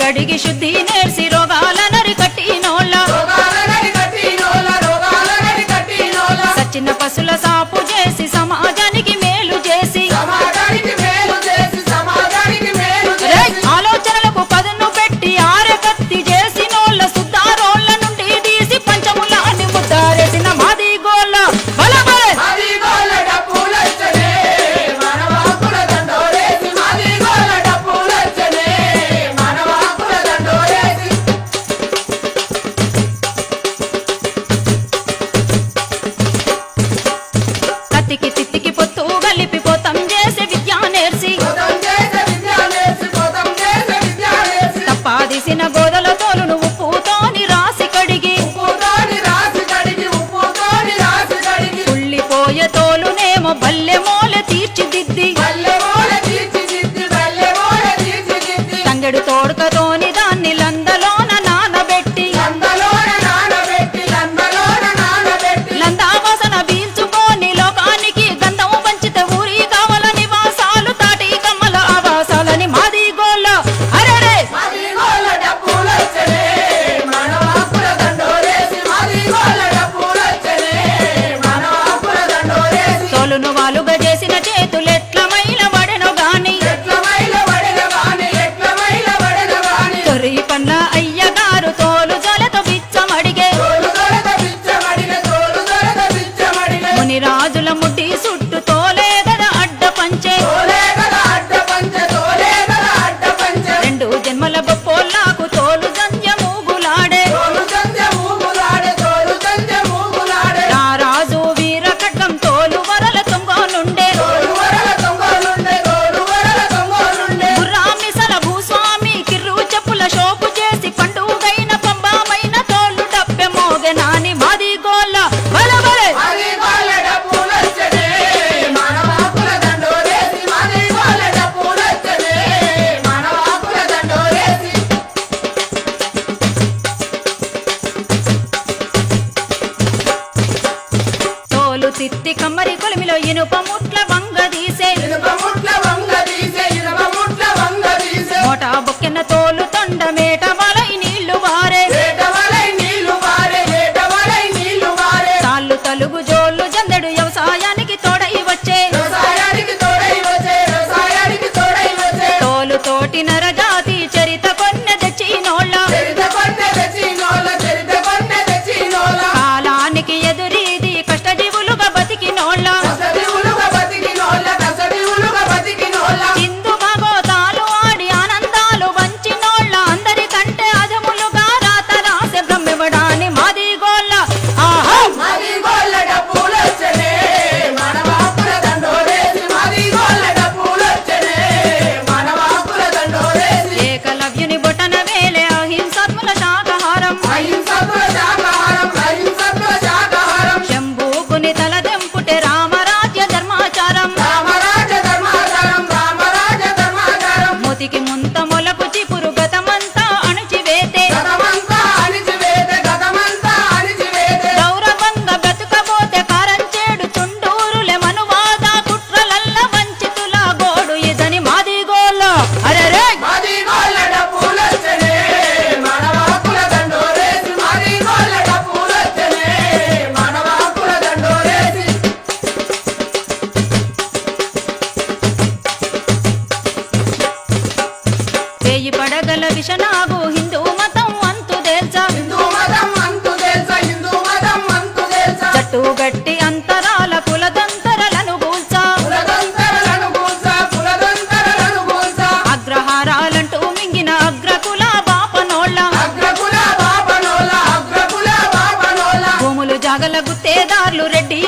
గడిగి శుద్ధి నేర్సి రోగాల నరికట్టి నోళ్ళ. సచిన పశుల సాపు బల్లెము பண்ணா ஐயா ఎత్తి కమ్మరి కొలిమిలో ఇనుప ముట్ల వంగ తీసే. మోటా బొక్కెన తోలు తొండ మేట బల గట్టి అంతరాల కులదంతరలను గూల్చా అగ్రహారాలంటూ మింగిన అగ్రకుల బాపనోళ్ళ. భూములు జాగల గుత్తేదారులు రెడ్డి